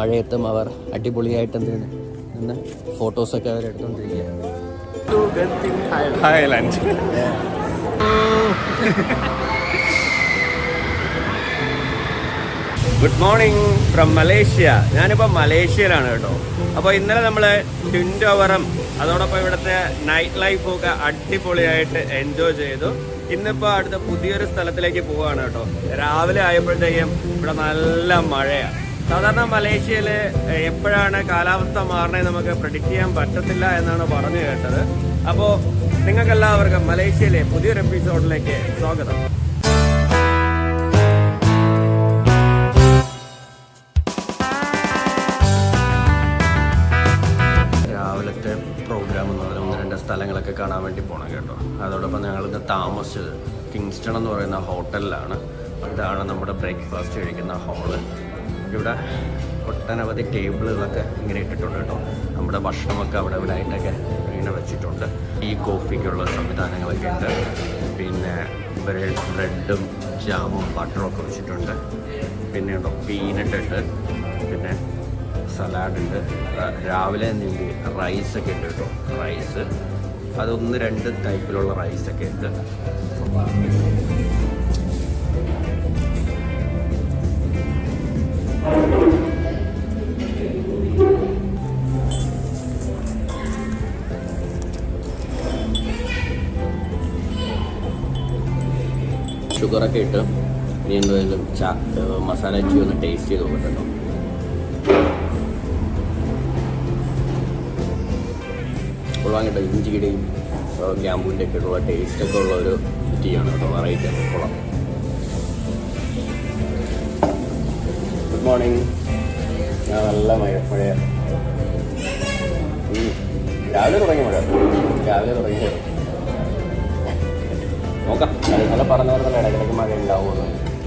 മഴയത്തും അവർ അടിപൊളിയായിട്ട് എന്തെങ്കിലും? നിന്ന് ഫോട്ടോസൊക്കെ അവർ എടുത്തുകൊണ്ടിരിക്കുകയാണ്. ഗുഡ് മോർണിംഗ് ഫ്രം മലേഷ്യ ഞാനിപ്പോൾ മലേഷ്യയിലാണ് കേട്ടോ. അപ്പോൾ ഇന്നലെ നമ്മൾ ട്വിൻ ടവറും അതോടൊപ്പം ഇവിടുത്തെ നൈറ്റ് ലൈഫും ഒക്കെ അടിപൊളിയായിട്ട് എൻജോയ് ചെയ്തു. ഇന്നിപ്പോൾ അടുത്ത പുതിയൊരു സ്ഥലത്തിലേക്ക് പോവുകയാണ് കേട്ടോ. രാവിലെ ആയപ്പോഴത്തേക്കും ഇവിടെ നല്ല മഴയാണ് സാധാരണ മലേഷ്യയിൽ എപ്പോഴാണ് കാലാവസ്ഥ മാറണേ നമുക്ക് പ്രഡിക്റ്റ് ചെയ്യാൻ പറ്റത്തില്ല എന്നാണ് പറഞ്ഞു കേട്ടത്. അപ്പോൾ നിങ്ങൾക്കെല്ലാവർക്കും മലേഷ്യയിലെ പുതിയൊരു എപ്പിസോഡിലേക്ക് സ്വാഗതം. രാവിലത്തെ പ്രോഗ്രാം എന്ന് പറഞ്ഞാൽ ഒന്ന് രണ്ട് സ്ഥലങ്ങളൊക്കെ കാണാൻ വേണ്ടി പോകണം കേട്ടോ. അതോടൊപ്പം ഞങ്ങളിന്ന് താമസിച്ചത് കിങ്സ്റ്റൺ എന്ന് പറയുന്ന ഹോട്ടലിലാണ് ഇതാണ് നമ്മുടെ ബ്രേക്ക്ഫാസ്റ്റ് കഴിക്കുന്ന ഹാൾ ഇവിടെ ഒട്ടനവധി ടേബിളുകളൊക്കെ ഇങ്ങനെ ഇട്ടിട്ടുണ്ട് കേട്ടോ. നമ്മുടെ ഭക്ഷണമൊക്കെ അവിടെ ഇവിടെ ആയിട്ടൊക്കെ ഇങ്ങനെ വെച്ചിട്ടുണ്ട്. ഈ കോഫിക്കുള്ള സംവിധാനങ്ങളൊക്കെ ഉണ്ട്. പിന്നെ ബ്രെഡ് ബ്രെഡും ജാമും ബട്ടറും ഒക്കെ വെച്ചിട്ടുണ്ട്. പിന്നെ ഉണ്ടോ? പീനട്ട് ഉണ്ട്. പിന്നെ സലാഡ് ഉണ്ട്. രാവിലെ നീന്തി റൈസൊക്കെ ഉണ്ട് കേട്ടോ. റൈസ് അതൊന്ന് രണ്ട് ടൈപ്പിലുള്ള റൈസൊക്കെ ഉണ്ട്. ഷുഗറൊക്കെ ഇട്ട് ഇനി എന്തെങ്കിലും ചാ മസാല ചീ ഒന്ന് ടേസ്റ്റ് ചെയ്ത് നോക്കട്ടോ കൊള്ളാൻ കേട്ടോ ഇഞ്ചിയുടെയും ഗ്യാമ്പൂന്റെ ഒക്കെ ഉള്ള ടേസ്റ്റ് ഒക്കെ ഉള്ള ഒരു ടീ ആണ് കേട്ടോ വെറൈറ്റി ആണ്. കൊള്ളാം. ഗുഡ് മോർണിംഗ് ഞാൻ നല്ല മഴ മഴയാണ്. രാവിലെ തുടങ്ങിയ മഴ. രാവിലെ തുടങ്ങിയത് നല്ല പറഞ്ഞ പോലെ തന്നെ ഇടയ്ക്കിടയ്ക്ക് മഴ ഉണ്ടാവുമെന്ന്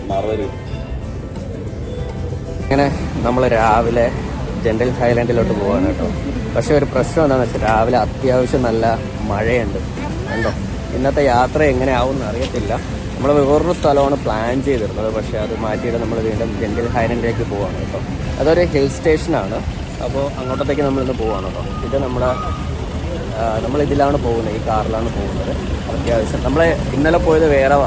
മറുപടി ഇങ്ങനെ നമ്മൾ രാവിലെ ജനറൽ ഹൈലാൻഡിലോട്ട് പോവാണ് കേട്ടോ. പക്ഷേ ഒരു പ്രശ്നം എന്താണെന്ന് വെച്ചാൽ രാവിലെ അത്യാവശ്യം നല്ല മഴയുണ്ട്. കണ്ടോ? ഇന്നത്തെ യാത്ര എങ്ങനെയാവും എന്ന് അറിയത്തില്ല. നമ്മൾ വേറൊരു സ്ഥലമാണ് പ്ലാൻ ചെയ്തിരുന്നത്. പക്ഷേ അത് മാറ്റിയിട്ട് നമ്മൾ വീണ്ടും ജനറൽ ഹൈലാൻഡിലേക്ക് പോവാണ് കേട്ടോ. അതൊരു ഹിൽ സ്റ്റേഷനാണ്. അപ്പോൾ അങ്ങോട്ടത്തേക്ക് നമ്മളിന്ന് പോവാണ് കേട്ടോ. ഇത് നമ്മുടെ നമ്മൾ ഇതിലാണ് പോകുന്നത് ഈ കാറിലാണ് പോകുന്നത്. അത്യാവശ്യം. നമ്മൾ ഇന്നലെ പോയത് വേറെ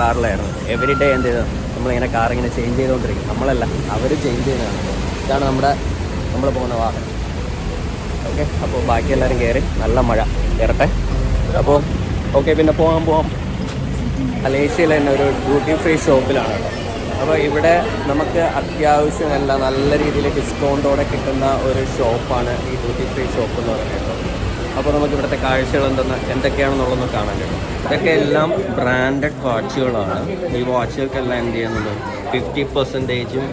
കാറിലായിരുന്നു. എവറി ഡേ എന്ത് ചെയ്തത് നമ്മളിങ്ങനെ കാർ ഇങ്ങനെ ചേഞ്ച് ചെയ്തുകൊണ്ടിരിക്കും. നമ്മളല്ല അവർ ചേഞ്ച് ചെയ്യുന്നതാണ്. ഇതാണ് നമ്മുടെ നമ്മൾ പോകുന്ന വാഹനം. ഓക്കെ അപ്പോൾ ബാക്കി എല്ലാവരും കയറി നല്ല മഴ. കയറട്ടെ അപ്പോൾ ഓക്കെ പിന്നെ പോകാൻ പോവാം മലേഷ്യയിൽ തന്നെ ഒരു ഡ്യൂട്ടി ഫ്രീ ഷോപ്പിലാണ് അപ്പോൾ ഇവിടെ നമുക്ക് അത്യാവശ്യം എല്ലാം നല്ല രീതിയിൽ ഡിസ്കൗണ്ടോടെ കിട്ടുന്ന ഒരു ഷോപ്പാണ് ഈ ഡ്യൂട്ടി ഫ്രീ ഷോപ്പ് എന്ന് പറയുന്നത്. അപ്പോൾ നമുക്ക് ഇവിടുത്തെ കാഴ്ചകൾ എന്തെന്ന് എന്തൊക്കെയാണെന്നുള്ളതൊന്ന് കാണാൻ കഴിയും. ഇതൊക്കെ എല്ലാം ബ്രാൻഡഡ് വാച്ചുകളാണ് ഈ വാച്ചുകൾക്കെല്ലാം എന്ത് ചെയ്യുന്നുണ്ട്? ഫിഫ്റ്റി പെർസെന്റേജും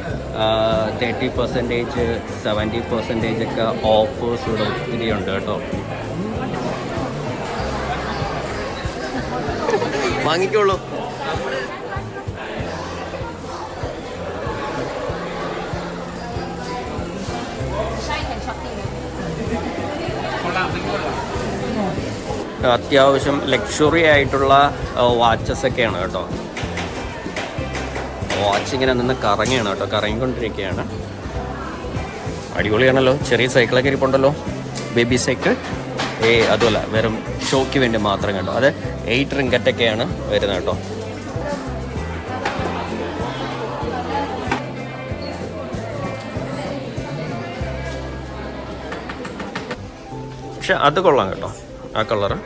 തേർട്ടി പെർസെന്റേജ് സെവന്റി പെർസെന്റേജ് ഒക്കെ ഓഫേഴ്സ് ഇവിടെ ഉണ്ട് കേട്ടോ. വാങ്ങിക്കോളൂ. അത്യാവശ്യം ലക്ഷറി ആയിട്ടുള്ള വാച്ചസ് ഒക്കെയാണ് കേട്ടോ. വാച്ച് ഇങ്ങനെ നിന്ന് കറങ്ങിയാണ് കേട്ടോ കറങ്ങിക്കൊണ്ടിരിക്കുകയാണ്. അടിപൊളിയാണല്ലോ ചെറിയ സൈക്കിളൊക്കെ ഇരിപ്പുണ്ടല്ലോ. ബേബി സൈക്കിൾ ഏ അതുമല്ല വെറും ഷോയ്ക്ക് വേണ്ടി മാത്രം കേട്ടോ. അത് എയ്റ്റ് റിങ്കറ്റൊക്കെയാണ് വരുന്നത് കേട്ടോ. പക്ഷെ അത് കൊള്ളാം കേട്ടോ. ആ colour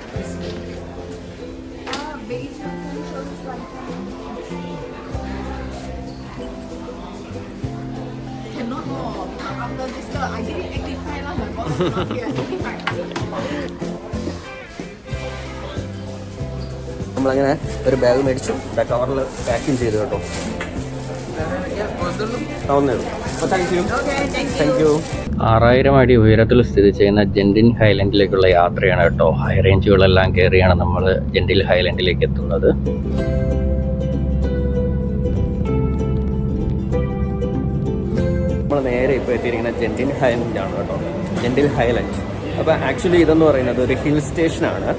cannot more because after this uh, I did it 85 lah my boss is not here 85 നമ്മളങ്ങനെ ഒരു ബാഗ് മേടിച്ചു കവറിൽ പാക്കിങ് ചെയ്തു കേട്ടോ ആറായിരം അടി ഉയരത്തിൽ സ്ഥിതി ചെയ്യുന്ന ജെൻഡിൻ ഹൈലൻഡിലേക്കുള്ള യാത്രയാണ് കേട്ടോ. ഹൈ റേഞ്ചുകളെല്ലാം കയറിയാണ് നമ്മൾ ജെൻഡിൽ ഹൈലൻഡിലേക്ക് എത്തുന്നത്. നമ്മൾ നേരെ ഇപ്പോൾ എത്തിയിരിക്കുന്ന ജെൻഡിൻ ഹൈലൻഡ് ആണ് കേട്ടോ. ജെൻഡിൽ ഹൈലൻഡ്. അപ്പോൾ ആക്ച്വലി ഇതെന്ന് പറയുന്നത് ഒരു ഹിൽ സ്റ്റേഷനാണ്.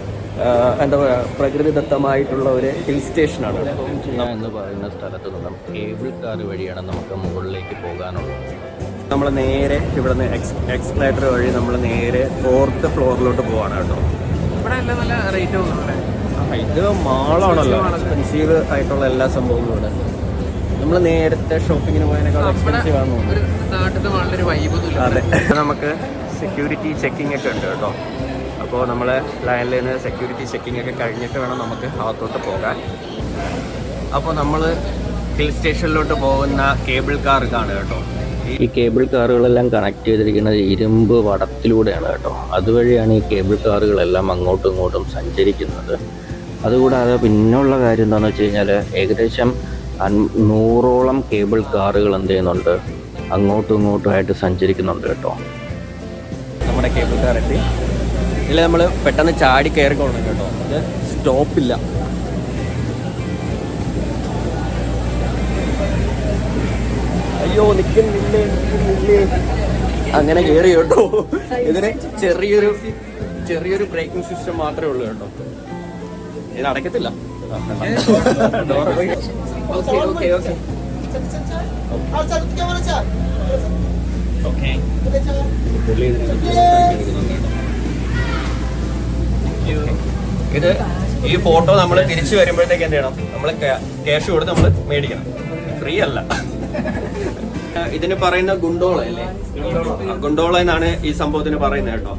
എന്താ പറയുക പ്രകൃതിദത്തമായിട്ടുള്ള ഒരു ഹിൽ സ്റ്റേഷനാണ് എന്ന് പറയുന്ന സ്ഥലത്ത് നിന്നും കേബിൾ കാർ വഴിയാണ് നമുക്ക് മുകളിലേക്ക് പോകാനുള്ളത്. നമ്മൾ നേരെ ഇവിടുന്ന് എക്സ് എക്സ്പ്ലേറ്റർ വഴി നമ്മൾ നേരെ ഫോർത്ത് ഫ്ലോറിലോട്ട് പോവാണ് കേട്ടോ. ഇവിടെ എല്ലാം നല്ല റേറ്റ് ഇത് മാളാണല്ലോ. എക്സ്പെൻസീവ് ആയിട്ടുള്ള എല്ലാ സംഭവങ്ങളും ഇവിടെ. നമ്മൾ നേരത്തെ ഷോപ്പിങ്ങിന് പോയതിനേക്കാൾ എക്സ്പെൻസീവ് ആണെന്ന് തോന്നുന്നു. ഒരു നാട്ടിൽ അതെ. നമുക്ക് സെക്യൂരിറ്റി ചെക്കിംഗ് ഒക്കെ ഉണ്ട് കേട്ടോ. അപ്പോൾ നമ്മൾ ലൈനിൽ നിന്ന് സെക്യൂരിറ്റി ചെക്കിംഗ് ഒക്കെ കഴിഞ്ഞിട്ട് വേണം നമുക്ക് അകത്തോട്ട് പോകാൻ. അപ്പോൾ നമ്മൾ ഹിൽ സ്റ്റേഷനിലോട്ട് പോകുന്ന കേബിൾ കാർ കാണുക കേട്ടോ. ഈ കേബിൾ കാറുകളെല്ലാം കണക്ട് ചെയ്തിരിക്കുന്നത് ഇരുമ്പ് വടത്തിലൂടെയാണ് കേട്ടോ. അതുവഴിയാണ് ഈ കേബിൾ കാറുകളെല്ലാം അങ്ങോട്ടും ഇങ്ങോട്ടും സഞ്ചരിക്കുന്നത്. അതുകൂടാതെ പിന്നുള്ള കാര്യം എന്താണെന്ന് വെച്ച് കഴിഞ്ഞാൽ ഏകദേശം നൂറോളം കേബിൾ കാറുകൾ എന്ത് ചെയ്യുന്നുണ്ട്? അങ്ങോട്ടും ഇങ്ങോട്ടും ആയിട്ട് സഞ്ചരിക്കുന്നുണ്ട് കേട്ടോ. നമ്മുടെ കേബിൾ കാർ എത്തി. ഇതിൽ നമ്മൾ പെട്ടെന്ന് ചാടി കയറിക്കൊള്ളണം കേട്ടോ. ഇത് സ്റ്റോപ്പില്ല അയ്യോ നിൽക്കുന്നില്ലേ നിൽക്കുന്നില്ലേ അങ്ങനെ കയറി കേട്ടോ. ഇതിന് ചെറിയൊരു ചെറിയൊരു ബ്രേക്കിംഗ് സിസ്റ്റം മാത്രമേ ഉള്ളൂ കേട്ടോ. ഇത് അടയ്ക്കത്തില്ല ഓക്കെ ഓക്കെ ഓക്കെ ഓക്കെ ഇത് ഈ ഫോട്ടോ നമ്മൾ തിരിച്ചു വരുമ്പോഴത്തേക്ക് എന്ത് ചെയ്യണം? നമ്മൾ ക്യാഷ് കൊടുത്ത് നമ്മൾ മേടിക്കണം. ഫ്രീ അല്ല. ഇതിന് പറയുന്ന ഗുണ്ടോള അല്ലേ ഗുണ്ടോള. എന്നാണ് ഈ സംഭവത്തിന് പറയുന്നത് കേട്ടോ.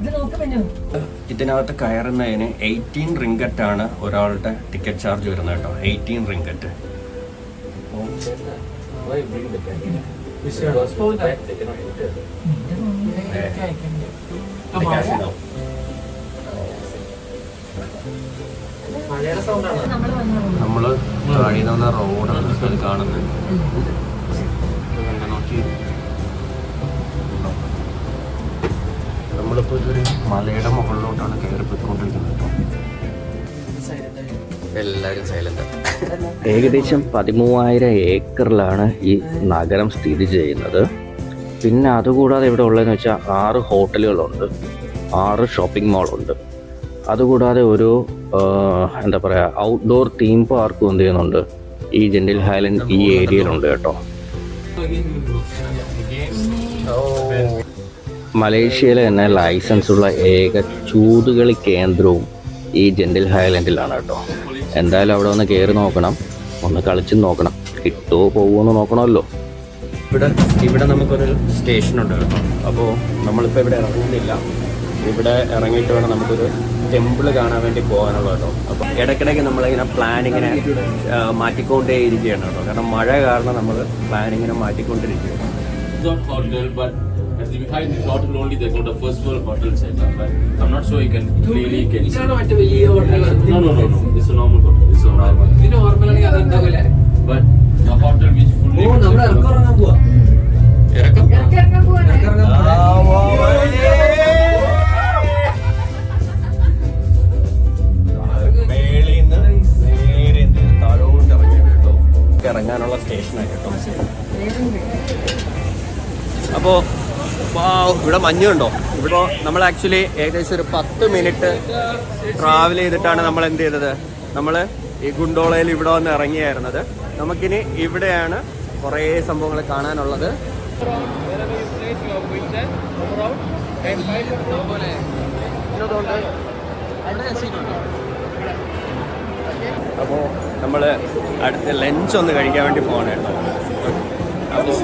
ഇതിനകത്ത് കയറുന്നതിന് എയ്റ്റീൻ റിങ്കറ്റ് ആണ് ഒരാളുടെ ടിക്കറ്റ് ചാർജ് വരുന്നത് കേട്ടോ. എയ്റ്റീൻ റിങ്കറ്റ് നമ്മൾ താഴെ നിന്ന് റോഡാണ് കാണുന്നത്. നോക്കി. നമ്മളിപ്പോ ഇതൊരു മലയുടെ മുകളിലോട്ടാണ് കയറി പോയിക്കൊണ്ടിരിക്കുന്നത് കേട്ടോ. എല്ലാവരും സൈലന്റ് ഏകദേശം പതിമൂവായിരം ഏക്കറിലാണ് ഈ നഗരം സ്ഥിതി ചെയ്യുന്നത്. പിന്നെ അതുകൂടാതെ ഇവിടെ ഉള്ളതെന്ന് വെച്ചാൽ ആറ് ഹോട്ടലുകളുണ്ട് ആറ് ഷോപ്പിംഗ് മാളുണ്ട് അതുകൂടാതെ ഒരു എന്താ പറയുക ഔട്ട്ഡോർ തീം പാർക്കും എന്ത് ചെയ്യുന്നുണ്ട്? ഈ ജെൻഡിൽ ഹൈലൻഡ് ഈ ഏരിയയിലുണ്ട് കേട്ടോ. മലേഷ്യയിലെ തന്നെ ലൈസൻസ് ഉള്ള ഏക ചൂതുകളി കേന്ദ്രവും ഈ ജെൻഡിൽ ഹൈലൻഡിലാണ് കേട്ടോ. എന്തായാലും അവിടെ ഒന്ന് കയറി നോക്കണം ഒന്ന് കളിച്ച് നോക്കണം. കിട്ടുമോ പോകുമെന്ന് നോക്കണമല്ലോ. ഇവിടെ ഇവിടെ നമുക്കൊരു സ്റ്റേഷൻ ഉണ്ട് കേട്ടോ. അപ്പോൾ നമ്മളിപ്പോൾ ഇവിടെ ഇറങ്ങുന്നില്ല. ഇവിടെ ഇറങ്ങിയിട്ട് വേണം നമുക്കൊരു ടെമ്പിൾ കാണാൻ വേണ്ടി പോകാനുള്ള കേട്ടോ. അപ്പോൾ ഇടയ്ക്കിടയ്ക്ക് നമ്മളിങ്ങനെ പ്ലാനിങ്ങിനെ മാറ്റിക്കൊണ്ടേ ഇരിക്കുകയാണ് കേട്ടോ. കാരണം മഴ കാരണം നമ്മൾ പ്ലാനിങ്ങിനെ ഇങ്ങനെ മാറ്റിക്കൊണ്ടിരിക്കുകയാണ് the behind this hotel only they got a first floor hotel set up. But I'm not sure you can really വലിയ hotel No, no, no, no. It's a normal hotel. It's a normal one. ഇതിന് നോർമലാണെങ്കിൽ അത് ഉണ്ടാവില്ലേ. But a hotel which fully. ഓ നമ്മൾ ഇറക്കം. ഇറങ്ങാൻ പോവാ. ഇറക്കം ഇറങ്ങാൻ പോവാണ് ഇറങ്ങാനുള്ള സ്റ്റേഷനാണ് കേട്ടോ. അപ്പോ ഇവിടെ മഞ്ഞുണ്ടോ? ഇവിടെ നമ്മൾ ആക്ച്വലി ഏകദേശം ഒരു പത്ത് മിനിറ്റ് ട്രാവൽ ചെയ്തിട്ടാണ് നമ്മൾ എന്ത് ചെയ്തത്? നമ്മൾ ഈ ഗുണ്ടോളയിൽ ഇവിടെ വന്ന് ഇറങ്ങിയായിരുന്നത്. നമുക്കിനി ഇവിടെയാണ് കുറേ സംഭവങ്ങൾ കാണാനുള്ളത്. അപ്പോൾ നമ്മൾ അടുത്ത ലഞ്ച് ഒന്ന് കഴിക്കാൻ വേണ്ടി പോകണം കേട്ടോ. അപ്പോൾ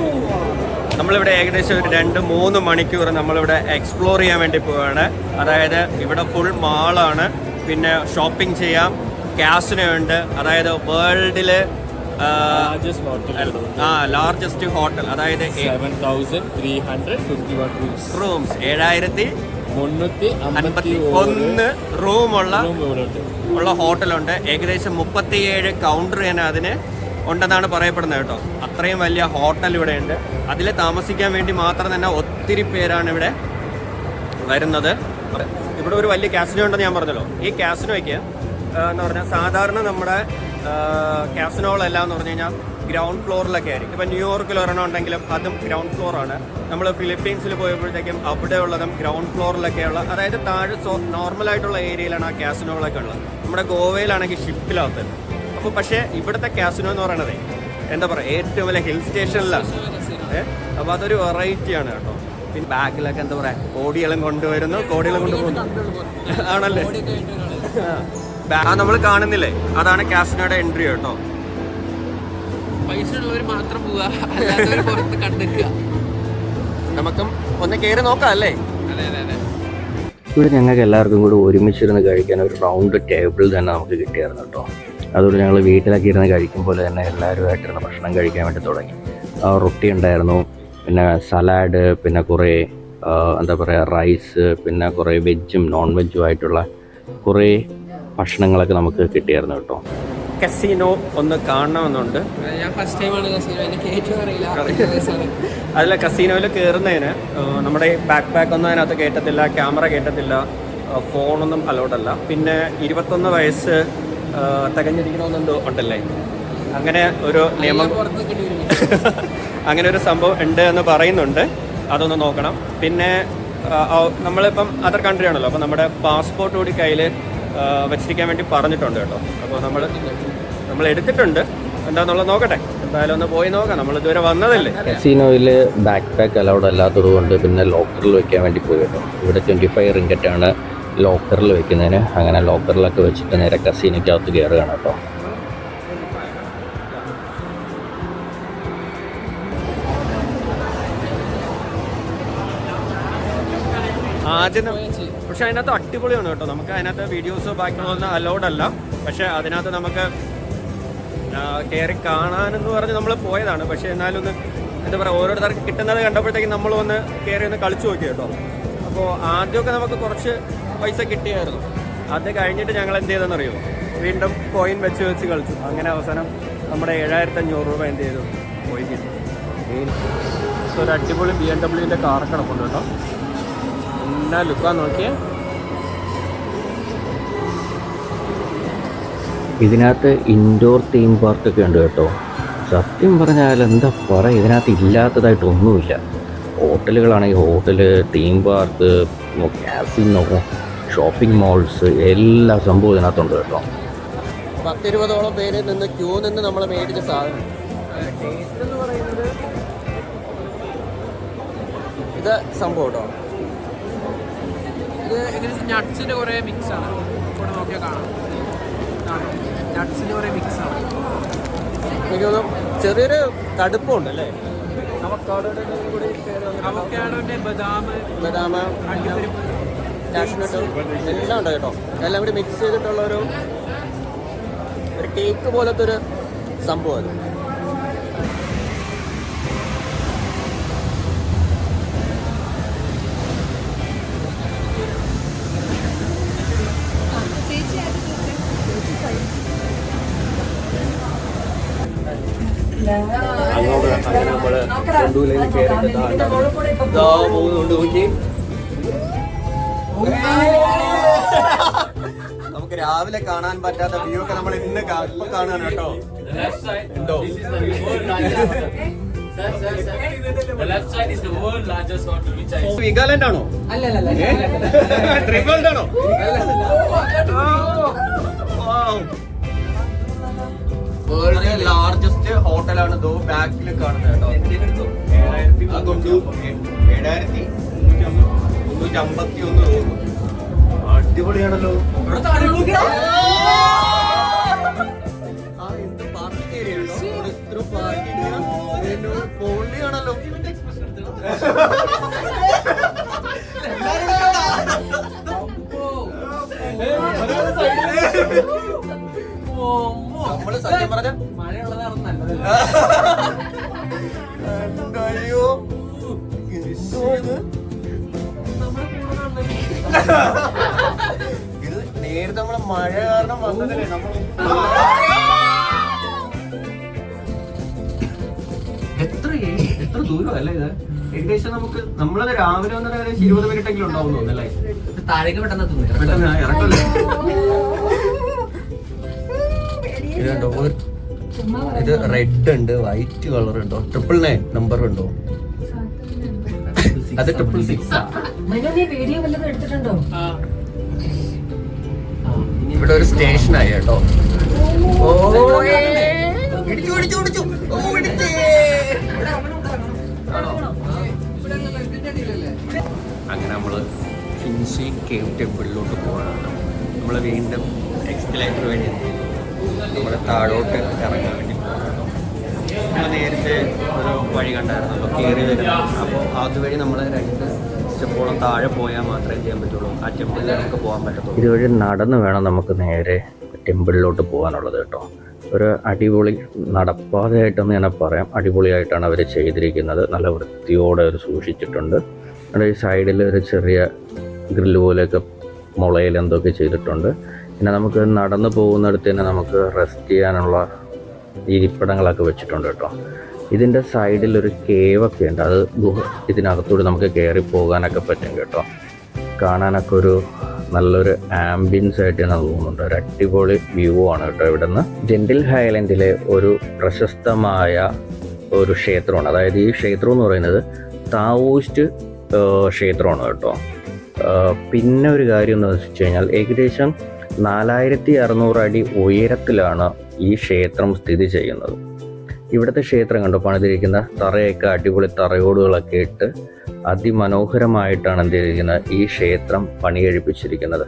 നമ്മളിവിടെ ഏകദേശം ഒരു രണ്ട് മൂന്ന് മണിക്കൂർ നമ്മളിവിടെ എക്സ്പ്ലോർ ചെയ്യാൻ വേണ്ടി പോവുകയാണ് അതായത് ഇവിടെ ഫുൾ മാളാണ് പിന്നെ ഷോപ്പിംഗ് ചെയ്യാം. കാസിനോ ഉണ്ട്. അതായത് വേൾഡിൽ ആ ലാർജസ്റ്റ് ഹോട്ടൽ അതായത് 7,351 റൂംസ് ഏഴായിരത്തി മുന്നൂറ്റി അൻപത്തി ഒന്ന് റൂമുള്ള. ഉള്ള ഹോട്ടലുണ്ട്. ഏകദേശം മുപ്പത്തിയേഴ് കൗണ്ടർ തന്നെ അതിന് ഉണ്ടെന്നാണ് പറയപ്പെടുന്നത് കേട്ടോ. അത്രയും വലിയ ഹോട്ടൽ ഇവിടെ ഉണ്ട് അതിൽ താമസിക്കാൻ വേണ്ടി മാത്രം തന്നെ ഒത്തിരി പേരാണ് ഇവിടെ വരുന്നത്. ഇവിടെ ഒരു വലിയ കാസിനോ ഉണ്ടെന്ന് ഞാൻ പറഞ്ഞല്ലോ. ഈ കാസിനോയ്ക്ക് എന്ന് പറഞ്ഞാൽ സാധാരണ നമ്മുടെ കാസിനോകളെല്ലാം എന്ന് പറഞ്ഞു കഴിഞ്ഞാൽ ഗ്രൗണ്ട് ഫ്ലോറിലൊക്കെ ആയിരിക്കും. ഇപ്പം ന്യൂയോർക്കിൽ ഒരെണ്ണം ഉണ്ടെങ്കിലും അതും ഗ്രൗണ്ട് ഫ്ലോറാണ് നമ്മൾ ഫിലിപ്പീൻസിൽ പോയപ്പോഴത്തേക്കും അവിടെയുള്ളതും ഗ്രൗണ്ട് ഫ്ലോറിലൊക്കെയുള്ള അതായത് താഴെ നോർമലായിട്ടുള്ള ഏരിയയിലാണ് ആ ക്യാസിനോകളൊക്കെ ഉള്ളത്. നമ്മുടെ ഗോവയിലാണെങ്കിൽ ഷിപ്പിലാകത്ത് അപ്പോൾ പക്ഷേ ഇവിടുത്തെ ക്യാസിനോ എന്ന് പറയണതേ എന്താ പറയുക ഏറ്റവും വലിയ ഹിൽ സ്റ്റേഷനിലാണ് ഏഹ് അപ്പോൾ അതൊരു വെറൈറ്റിയാണ് കേട്ടോ. പിന്നെ ബാക്കിലൊക്കെ എന്താ പറയുക കോടികളും കൊണ്ടുവരുന്നു കോടികളും കൊണ്ടുപോകുന്നു. ആണല്ലേ? ആ നമ്മൾ കാണുന്നില്ലേ? അതാണ് കാസിനോയുടെ എൻട്രി കേട്ടോ. പൈസ ഉള്ളവർ മാത്രം പോവുക. അല്ലാത്തവർ പുറത്ത് കണ്ടെക്കുക നമുക്കും ഒന്ന് കയറി നോക്കാം അല്ലേ? അതെ അതെ അതെ. ഇവിടെ ഞങ്ങൾക്ക് എല്ലാവർക്കും കൂടി ഒരുമിച്ചിരുന്ന് കഴിക്കാൻ ഒരു റൗണ്ട് ടേബിൾ തന്നെ നമുക്ക് കിട്ടിയായിരുന്നു കേട്ടോ. അതുകൊണ്ട് ഞങ്ങൾ വീട്ടിലൊക്കെ ഇരുന്ന് കഴിക്കും പോലെ തന്നെ എല്ലാവരുമായിട്ടിരുന്ന് ഭക്ഷണം കഴിക്കാൻ വേണ്ടി തുടങ്ങി. ആ, റൊട്ടി ഉണ്ടായിരുന്നു പിന്നെ സലാഡ് പിന്നെ കുറേ എന്താ പറയുക റൈസ് പിന്നെ കുറേ വെജും നോൺ വെജും ആയിട്ടുള്ള കുറേ ഭക്ഷണങ്ങളൊക്കെ നമുക്ക് കിട്ടിയായിരുന്നു കേട്ടോ. കസീനോ ഒന്ന് കാണണമെന്നുണ്ട്. ഞാൻ ഫസ്റ്റ് ടൈമാണ് കസീനോ എനിക്ക് ഏറ്റവും അറിയില്ല. അതിലെ കസീനോയിൽ കയറുന്നതിന് നമ്മുടെ ബാക്ക് പാക്ക് ഒന്നും അതിനകത്ത് കേട്ടത്തില്ല ക്യാമറ കേട്ടത്തില്ല ഫോണൊന്നും അലോട്ടല്ല പിന്നെ ഇരുപത്തൊന്ന് വയസ്സ് തികഞ്ഞിരിക്കണമെന്നുണ്ട് ഉണ്ടല്ലേ? അങ്ങനെ ഒരു നിയമം അങ്ങനെ ഒരു സംഭവം ഉണ്ട് എന്ന് പറയുന്നുണ്ട്. അതൊന്ന് നോക്കണം. പിന്നെ നമ്മളിപ്പം അതർ കൺട്രി ആണല്ലോ അപ്പം നമ്മുടെ പാസ്പോർട്ട് കൂടി കയ്യിൽ വെച്ചിരിക്കാൻ വേണ്ടി പറഞ്ഞിട്ടുണ്ട് കേട്ടോ. അപ്പോൾ നമ്മൾ നമ്മൾ എടുത്തിട്ടുണ്ട്. എന്താണെന്നുള്ളത് നോക്കട്ടെ. എന്തായാലും ഒന്ന് പോയി നോക്കാം. നമ്മൾ ഇതുവരെ വന്നതല്ലേ? കസീനോയിൽ ബാക്ക് പാക്ക് അലൗഡ് അല്ലാത്തത് കൊണ്ട് പിന്നെ ലോക്കറിൽ വെക്കാൻ വേണ്ടി പോയി കേട്ടോ. ഇവിടെ ട്വന്റി ഫൈവ് റിങ്കറ്റാണ് ലോക്കറിൽ വെക്കുന്നതിന്. അങ്ങനെ ലോക്കറിലൊക്കെ വെച്ചിട്ട് നേരെ കസീനയ്ക്കകത്ത് കയറുകയാണ് കേട്ടോ. ആദ്യം പക്ഷെ അതിനകത്ത് അടിപൊളിയാണ് കേട്ടോ. നമുക്ക് അതിനകത്ത് വീഡിയോസ് ബാക്കിയുള്ള അലൗഡ് അല്ല. പക്ഷെ അതിനകത്ത് നമുക്ക് കയറി കാണാനെന്ന് പറഞ്ഞ് നമ്മൾ പോയതാണ്. പക്ഷെ എന്നാലും ഒന്ന് എന്താ പറയുക ഓരോരുത്തർക്ക് കിട്ടുന്നത് കണ്ടപ്പോഴത്തേക്കും നമ്മൾ ഒന്ന് കയറി ഒന്ന് കളിച്ചു നോക്കി കേട്ടോ. അപ്പോൾ ആദ്യമൊക്കെ നമുക്ക് കുറച്ച് പൈസ കിട്ടിയായിരുന്നു. അത് കഴിഞ്ഞിട്ട് ഞങ്ങൾ എന്ത് ചെയ്തെന്നറിയോ വീണ്ടും കോയിൻ വെച്ച് വെച്ച് കളിച്ചു. അങ്ങനെ അവസാനം നമ്മുടെ ഏഴായിരത്തി അഞ്ഞൂറ് രൂപ എന്ത് ചെയ്തു? കോയിൻ കിട്ടി. ഒരു അടിപൊളി ബി എം ഡബ്ല്യുവിന്റെ കാർ കിടപ്പുണ്ട് കേട്ടോ. എന്നാ ലുക്കാ നോക്കിയേ. ഇതിനകത്ത് ഇൻഡോർ തീം പാർക്കൊക്കെ ഉണ്ട് കേട്ടോ. സത്യം പറഞ്ഞാൽ എന്താ പറയുക ഇതിനകത്ത് ഇല്ലാത്തതായിട്ടൊന്നുമില്ല ഹോട്ടലുകളാണെങ്കിൽ hotel theme park casino shopping malls എല്ലാ സംഭവവും ഇതിനകത്തുണ്ട് കേട്ടോ. പത്തിരുപതോളം പേര് നിന്ന് ക്യൂ നിന്ന് നമ്മൾ മേടിച്ച സാധനം. ടേസ്റ്റ് എന്ന് പറയുന്നത് ഇത് സംഭവം കേട്ടോ. ഇത് എങ്ങനെ നട്ട്സിന്റെ കുറെ മിക്സ് ആണ്. ഇവിടെ നോക്കിയാൽ കാണാം. കുറേ മിക്സ് ആണ് എനിക്ക് തോന്നുന്നു ചെറിയൊരു തടുപ്പുണ്ട് അല്ലേ ബദാം ബദാം കാഷ്നട്ട് എല്ലാം ഉണ്ട് കേട്ടോ. എല്ലാം കൂടി മിക്സ് ചെയ്തിട്ടുള്ള ഒരു പോലത്തെ ഒരു സംഭവം അത്. അങ്ങോട്ട് അങ്ങനെ നമ്മൾ കൊണ്ടുപോയി കയറിയിട്ട് ഇതാ പോകുന്നുണ്ട് നോക്കി നമുക്ക് രാവിലെ കാണാൻ പറ്റാത്ത വ്യൂ ഒക്കെ നമ്മൾ ഇന്ന് ഇപ്പൊ കാണുകയാണ് കേട്ടോ. ഉണ്ടോ? ണോ വിഗാലൻഡ് ആണോ? ട്രിപ്പിൾഡ് ആണോ വേൾഡ് ലാർജസ്റ്റ് ഹോട്ടലാണ് ദോ ബാക്കിൽ കാണുന്നത് കേട്ടോ. ഏഴായിരത്തി മുന്നൂറ്റി അമ്പത്തി ഒന്ന് റൂം അടിപൊളിയാണല്ലോ പൊളിയാണല്ലോ നമ്മൾ സത്യം പറഞ്ഞ മഴയുള്ളതാണ് എന്തോ ഇത് ഇത് നേരത്തെ നമ്മളെ മഴ കാരണം വന്നതല്ലേ നമ്മൾ എത്ര എത്ര ദൂരം അല്ലേ ഇത്? ഏകദേശം നമുക്ക് നമ്മളത് രാവിലെ വന്നിട്ട് ഏകദേശം ഇരുപത് മിനിറ്റ് എങ്കിലും ഉണ്ടാവും തോന്നുന്നല്ലേ? താഴേക്ക് പെട്ടെന്ന് എത്തുന്നു പെട്ടെന്ന് ഇറക്കല്ലേ ഇത് കണ്ടോ ഒരു- ഇത് റെഡ് ഉണ്ട് വൈറ്റ് കളർ ഉണ്ടോ. ട്രിപ്പിൾ നയൻ നമ്പർ ഉണ്ടോ? അത് ട്രിപ്പിൾ സിക്സ് ഇവിടെ ഒരു സ്റ്റേഷൻ ആയി കേട്ടോ. ഓ ഇടിച്ചു ഇടിച്ചു ഇടിച്ചു. ഓ ഇടിച്ചേ. അങ്ങനെ നമ്മൾ ഫിൻസി കേവ് ടെമ്പിളിലോട്ട് പോകാനാണ് നമ്മൾ വീണ്ടും എക്സ്പ്ലൈറ്റർ വേണ്ടി നമ്മൾ താഴോട്ട് ഇറങ്ങാൻ വേണ്ടി നമ്മൾ നേരത്തെ ഒരു വഴി കണ്ടായിരുന്നു. അപ്പോൾ കയറി വരുന്നു അപ്പോൾ അതുവഴി നമ്മൾ രണ്ട് സ്റ്റെപ്പോളം താഴെ പോയാൽ മാത്രമേ ചെയ്യാൻ പറ്റുള്ളൂ. ആ ടെമ്പിളിൽ നമുക്ക് പോകാൻ പറ്റത്തുള്ളൂ. ഇതുവഴി നടന്ന് വേണം നമുക്ക് നേരെ ടെമ്പിളിലോട്ട് പോകാനുള്ളത് കേട്ടോ. ഒരു അടിപൊളി നടപ്പാതയായിട്ടെന്ന് ഞാൻ പറയാം. അടിപൊളിയായിട്ടാണ് അവർ ചെയ്തിരിക്കുന്നത്. നല്ല വൃത്തിയോടെ അവർ സൂക്ഷിച്ചിട്ടുണ്ട്. അവിടെ ഈ സൈഡിൽ ഒരു ചെറിയ ഗ്രില്ല് പോലെയൊക്കെ മുളയിൽ എന്തൊക്കെ ചെയ്തിട്ടുണ്ട്. പിന്നെ നമുക്ക് നടന്നു പോകുന്നിടത്ത് തന്നെ നമുക്ക് റെസ്റ്റ് ചെയ്യാനുള്ള ഇരിപ്പിടങ്ങളൊക്കെ വെച്ചിട്ടുണ്ട് കേട്ടോ. ഇതിന്റെ സൈഡിൽ ഒരു കേവ് ഒക്കെ ഉണ്ട്. അത് ഗുഹ ഇതിനകത്തൂടെ നമുക്ക് കയറി പോകാനൊക്കെ പറ്റും കേട്ടോ. കാണാനൊക്കെ ഒരു നല്ലൊരു ആംബിയൻസ് ആയിട്ട് തന്നെ തോന്നുന്നുണ്ട്. ഒരു അടിപൊളി വ്യൂ ആണ് കേട്ടോ ഇവിടെ നിന്ന് ജെൻഡിൽ ഹൈലൻഡിലെ ഒരു പ്രശസ്തമായ ഒരു ക്ഷേത്രമാണ്. അതായത് ഈ ക്ഷേത്രം എന്ന് പറയുന്നത് താവോയിസ്റ്റ് ക്ഷേത്രമാണ് കേട്ടോ. പിന്നെ ഒരു കാര്യം എന്ന് വെച്ച് കഴിഞ്ഞാൽ ഏകദേശം നാലായിരത്തി അറുന്നൂറ് അടി ഉയരത്തിലാണ് ഈ ക്ഷേത്രം സ്ഥിതി ചെയ്യുന്നത്. ഇവിടുത്തെ ക്ഷേത്രം കണ്ടു? പണിതിരിക്കുന്ന തറയൊക്കെ അടിപൊളി തറയോടുകളൊക്കെ ഇട്ട് അതിമനോഹരമായിട്ടാണ് എന്ത് ചെയ്തിരിക്കുന്നത് ഈ ക്ഷേത്രം പണികഴിപ്പിച്ചിരിക്കുന്നത്.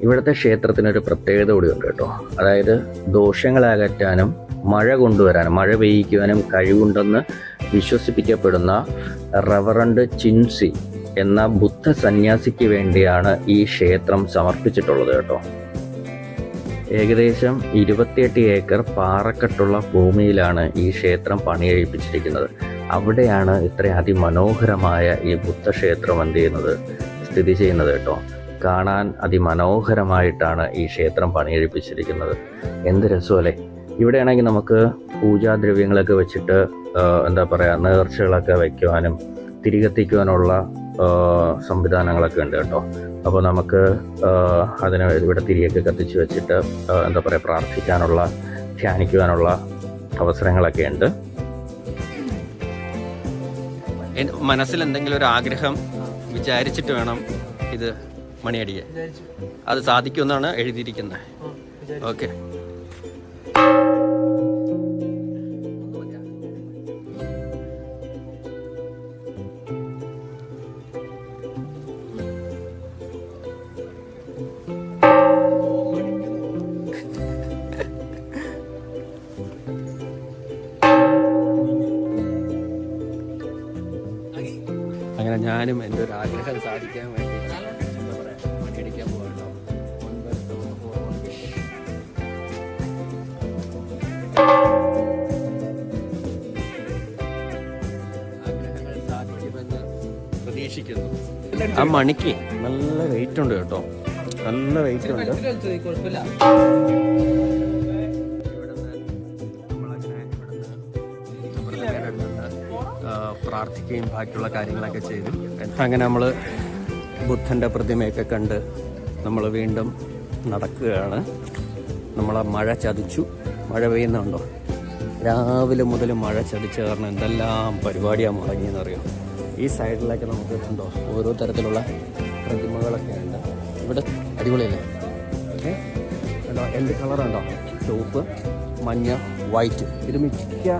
ഇവിടുത്തെ ക്ഷേത്രത്തിനൊരു പ്രത്യേകത കൂടിയുണ്ട് കേട്ടോ. അതായത് ദോഷങ്ങളകറ്റാനും മഴ കൊണ്ടുവരാനും മഴ പെയ്യിക്കുവാനും കഴിവുണ്ടെന്ന് വിശ്വസിപ്പിക്കപ്പെടുന്ന റവറണ്ട് ചിൻസി എന്ന ബുദ്ധ സന്യാസിക്ക് വേണ്ടിയാണ് ഈ ക്ഷേത്രം സമർപ്പിച്ചിട്ടുള്ളത് കേട്ടോ. ഏകദേശം ഇരുപത്തിയെട്ട് ഏക്കർ പാറക്കെട്ടുള്ള ഭൂമിയിലാണ് ഈ ക്ഷേത്രം പണികഴിപ്പിച്ചിരിക്കുന്നത് അവിടെയാണ് ഇത്ര അതിമനോഹരമായ ഈ ബുദ്ധക്ഷേത്രം എന്ത് ചെയ്യുന്നത്? സ്ഥിതി ചെയ്യുന്നത് കേട്ടോ. കാണാൻ അതിമനോഹരമായിട്ടാണ് ഈ ക്ഷേത്രം പണികഴിപ്പിച്ചിരിക്കുന്നത് എന്ത് രസമല്ലേ? ഇവിടെയാണെങ്കിൽ നമുക്ക് പൂജാദ്രവ്യങ്ങളൊക്കെ വെച്ചിട്ട് എന്താ പറയുക നേർച്ചകളൊക്കെ വയ്ക്കുവാനും തിരികെത്തിക്കുവാനുള്ള സംവിധാനങ്ങളൊക്കെ ഉണ്ട് കേട്ടോ. അപ്പോൾ നമുക്ക് അതിനെ ഇവിടെ തിരിയൊക്കെ കത്തിച്ച് വെച്ചിട്ട് എന്താ പറയുക പ്രാർത്ഥിക്കാനുള്ള ധ്യാനിക്കുവാനുള്ള അവസരങ്ങളൊക്കെ ഉണ്ട്. മനസ്സിൽ എന്തെങ്കിലും ഒരു ആഗ്രഹം വിചാരിച്ചിട്ട് വേണം ഇത് മണിയടിക്കാൻ. അത് സാധിക്കുമെന്നാണ് എഴുതിയിരിക്കുന്നത്. ഓക്കെ. ഞാനും എന്റെ ഒരു ആഗ്രഹം സാധിക്കാൻ വേണ്ടി എന്താ പറയുക പണിയടിക്കാൻ പോകട്ടോ ആഗ്രഹങ്ങൾ സാധിക്കുമെന്ന് പ്രതീക്ഷിക്കുന്നു. ആ മണിക്ക് നല്ല വെയിറ്റ് ഉണ്ട് കേട്ടോ. നല്ല വെയിറ്റ് ഉണ്ട്. കുഴപ്പമില്ല പ്രാർത്ഥിക്കുകയും ബാക്കിയുള്ള കാര്യങ്ങളൊക്കെ ചെയ്തു. അങ്ങനെ നമ്മൾ ബുദ്ധന്റെ പ്രതിമയൊക്കെ കണ്ട് നമ്മൾ വീണ്ടും നടക്കുകയാണ്. നമ്മളെ മഴ ചതിച്ചു. മഴ പെയ്യുന്നുണ്ടോ? രാവിലെ മുതൽ മഴ ചതിച്ച കാരണം എന്തെല്ലാം പരിപാടിയാണ് അറിയാം ഈ സൈഡിലൊക്കെ നമുക്ക് ഉണ്ടോ ഓരോ തരത്തിലുള്ള പ്രതിമകളൊക്കെ ഉണ്ട്. ഇവിടെ അടിപൊളിയല്ലേ? ഏ? എന്ത് കളറുണ്ടോ ചുവപ്പ് മഞ്ഞ വൈറ്റ് ഇത് മിക്ക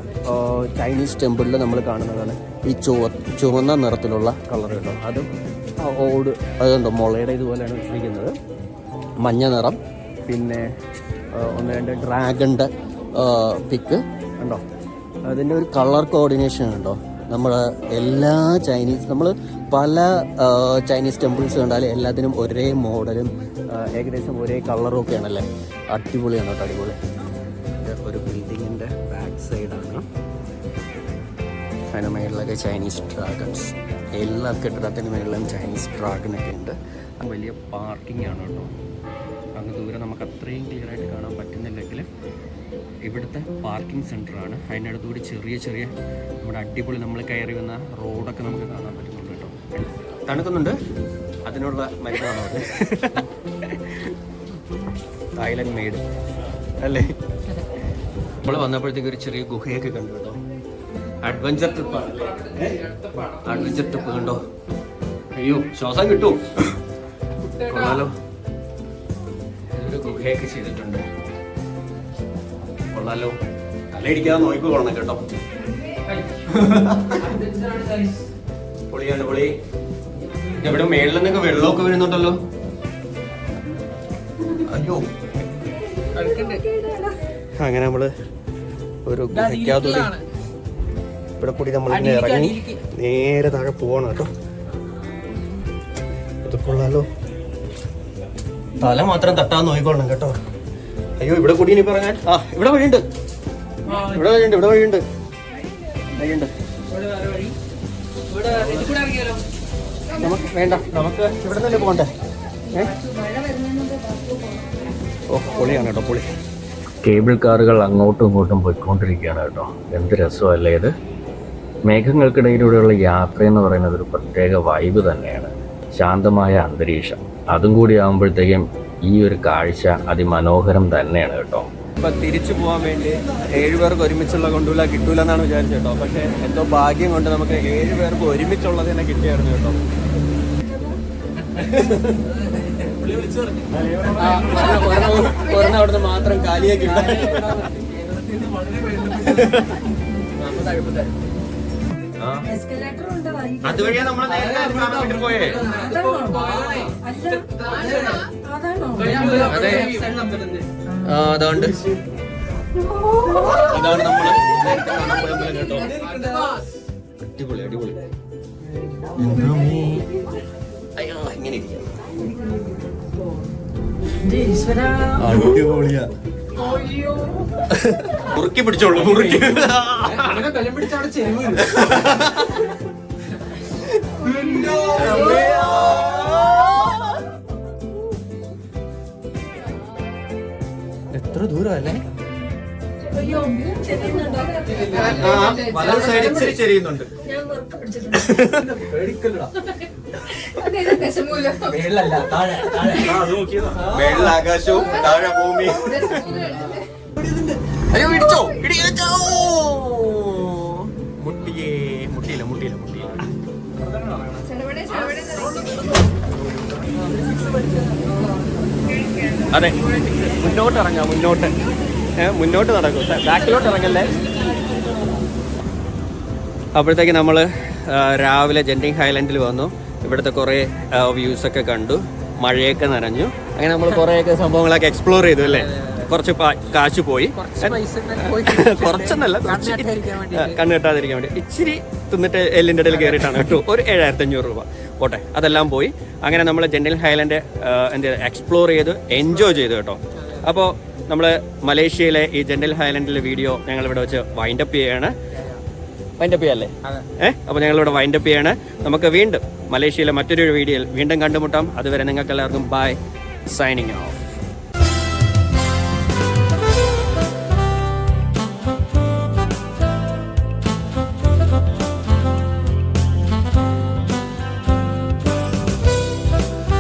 ചൈനീസ് ടെമ്പിളിൽ നമ്മൾ കാണുന്നതാണ് ഈ ചുവ ചുവന്ന നിറത്തിലുള്ള കളർ അതും ഓട് അതുണ്ടോ മുളയുടെ ഇതുപോലെയാണ് വെച്ചിരിക്കുന്നത്. മഞ്ഞ നിറം പിന്നെ ഒന്ന് രണ്ട് ഡ്രാഗണിന്റെ പിക്ക് ഉണ്ടോ അതിന്റെ ഒരു കളർ കോർഡിനേഷൻ ഉണ്ടോ നമ്മൾ എല്ലാ ചൈനീസ് നമ്മൾ പല ചൈനീസ് ടെമ്പിൾസ് കണ്ടാലും എല്ലാത്തിനും ഒരേ മോഡലും ഏകദേശം ഒരേ കളറും ഒക്കെയാണല്ലേ? അടിപൊളിയാണ് കേട്ടോ അടിപൊളി. ഒരു ബിൽഡിങ്ങിന്റെ ബാക്ക് സൈഡാണ് അതിന് മേളിലൊക്കെ ചൈനീസ് ഡ്രാഗൺസ് എല്ലാ കെട്ടിടത്തിന് മേളിലും ചൈനീസ് ഡ്രാഗണൊക്കെ ഉണ്ട്. വലിയ പാർക്കിംഗ് ആണ് കേട്ടോ. അങ്ങ് ദൂരെ നമുക്ക് അത്രയും ക്ലിയർ ആയിട്ട് കാണാൻ പറ്റുന്നില്ലെങ്കിൽ ഇവിടുത്തെ പാർക്കിംഗ് സെന്ററാണ് അതിന്റെ അടുത്തുകൂടി ചെറിയ ചെറിയ നമ്മുടെ അടിപൊളി നമ്മൾ കയറി വന്ന റോഡൊക്കെ നമുക്ക് കാണാൻ പറ്റുന്നുണ്ട് കേട്ടോ. തണുക്കുന്നുണ്ട്? അതിനുള്ള മരുന്നാണോ അത്? തായ്ലൻഡ് മെയ്ഡ് അല്ലേ? നമ്മൾ വന്നപ്പോഴത്തേക്ക് ഒരു ചെറിയ ഗുഹയൊക്കെ കണ്ടു കേട്ടോ. അഡ്വഞ്ചർ ട്രിപ്പാണ് അഡ്വഞ്ചർ ട്രിപ്പ് കണ്ടോ? അയ്യോ ശ്വാസം കിട്ടും. കൊള്ളാലോ. ഒരു ഗുഹയൊക്കെ ചെയ്തിട്ടുണ്ട്. കൊള്ളാലോ. തലയിടിക്കാതെ നോക്കിക്കൊള്ളണം കേട്ടോ. പൊളിയാണ് പൊളി. ഇവിടെ മേളിൽ നിന്നൊക്കെ വെള്ളമൊക്കെ വരുന്നുണ്ടല്ലോ. അയ്യോ. അങ്ങനെ നമ്മൾ ഒരു ഗുഹയ്ക്കകത്തൂടി ഇവിടെ കൂടി നമ്മൾ ഇങ്ങനെ ഇറങ്ങി നേരെ താഴെ പോവാണ് കേട്ടോ. ഇത് കൊള്ളാലോ. തല മാത്രം തട്ടാൻ നോക്കിക്കൊള്ളണം കേട്ടോ. അയ്യോ ഇവിടെ കൂടി ഇനി പറഞ്ഞാൽ ആ ഇവിടെ വഴിയുണ്ട്. ഇവിടെ വഴിയുണ്ട് ഇവിടെ വഴിയുണ്ട്. വഴിയുണ്ട്. നമുക്ക് വേണ്ട നമുക്ക് ഇവിടെ തന്നെ പോകണ്ടേ? ഏ? ഓ പൊളിയാണ് കേട്ടോ പൊളി. കേബിൾ കാറുകൾ അങ്ങോട്ടും ഇങ്ങോട്ടും പോയിക്കൊണ്ടിരിക്കുകയാണ് കേട്ടോ. എന്ത് രസമല്ലേ ഇത്? മേഘങ്ങൾക്കിടയിലൂടെയുള്ള യാത്ര എന്ന് പറയുന്നത് ഒരു പ്രത്യേക വൈബ് തന്നെയാണ്. ശാന്തമായ അന്തരീക്ഷം. അതും കൂടി ആകുമ്പോഴത്തേക്കും ഈ ഒരു കാഴ്ച അതിമനോഹരം തന്നെയാണ് കേട്ടോ. ഇപ്പൊ തിരിച്ചു പോകാൻ വേണ്ടി ഏഴുപേർക്ക് ഒരുമിച്ചുള്ള കൊണ്ടുള്ള കിട്ടൂല എന്നാണ് വിചാരിച്ചത് കേട്ടോ. പക്ഷെ എന്തോ ഭാഗ്യം കൊണ്ട് നമുക്ക് ഏഴുപേർക്ക് ഒരുമിച്ചുള്ളത് തന്നെ കിട്ടിയായിരുന്നു കേട്ടോ. ഒരെണ്ണം- അവിടുന്ന് മാത്രം കാലിയാക്കി. അതുവഴിയാ നേരത്തെ പോയേ അതെ അതുകൊണ്ട് ഇതാണ് നമ്മൾ നേരത്തെ കാണാൻ പോയ അമ്പലം കേട്ടോ അടിപൊളി അടിപൊളി അയ്യോ ഇങ്ങനെ ഇരിക്കാം. അടിപൊളിയാ. മുറുക്കി പിടിച്ചോളൂ മുറുക്കി. എത്ര ദൂരമല്ലേ? വലത് സൈഡ് ഇച്ചിരി ചെരിയുന്നുണ്ട്. ഞാൻ താഴെ ഭൂമി. അയ്യോ ഇടിച്ചോ ഇടിച്ചോ. മുട്ടിയേ മുട്ടിയില്ല മുട്ടിയില്ല മുട്ടിയില്ല. ചെറുപടെ ചെറുപടെ അതെ. മുന്നോട്ട് ഇറങ്ങാം മുന്നോട്ട്. മുന്നോട്ട് നടക്കും. ബാക്കിലോട്ട് ഇറങ്ങല്ലേ? അപ്പോഴത്തേക്ക് നമ്മൾ രാവിലെ ജെന്റിങ് ഹൈലൻഡിൽ വന്നു. ഇവിടുത്തെ കുറേ വ്യൂസ് ഒക്കെ കണ്ടു. മഴയൊക്കെ നനഞ്ഞു. അങ്ങനെ നമ്മൾ കുറേയൊക്കെ സംഭവങ്ങളൊക്കെ എക്സ്പ്ലോർ ചെയ്തു അല്ലേ? കുറച്ച് കാശ് പോയി. കുറച്ചെന്നല്ല കുറച്ച് കണ്ണ് കെട്ടാതിരിക്കാൻ വേണ്ടി. ഇച്ചിരി തിന്നിട്ട് എല്ലിന്റെ ഇടയിൽ കയറിയിട്ടാണ് കേട്ടോ. ഒരു ഏഴായിരത്തി അഞ്ഞൂറ് രൂപ. ഓട്ടെ അതെല്ലാം പോയി. അങ്ങനെ നമ്മൾ ജെൻഡൽ ഹൈലൻഡ് എന്ത് എക്സ്പ്ലോർ ചെയ്ത് എൻജോയ് ചെയ്തു കേട്ടോ. അപ്പോൾ നമ്മൾ മലേഷ്യയിലെ ഈ ജെൻഡൽ ഹൈലൻഡിലെ വീഡിയോ ഞങ്ങൾ ഇവിടെ വെച്ച് വൈൻഡപ്പ് ചെയ്യാണ്. വൈൻഡപ്പ് ചെയ്യല്ലേ? ഏഹ് അപ്പോൾ ഞങ്ങളിവിടെ വൈൻഡപ്പ് ചെയ്യാണ്. നമുക്ക് വീണ്ടും മലേഷ്യയിലെ മറ്റൊരു വീഡിയോയിൽ വീണ്ടും കണ്ടുമുട്ടാം. അതുവരെ നിങ്ങൾക്ക് എല്ലാവർക്കും ബൈ സൈനിങ് ഓഫ്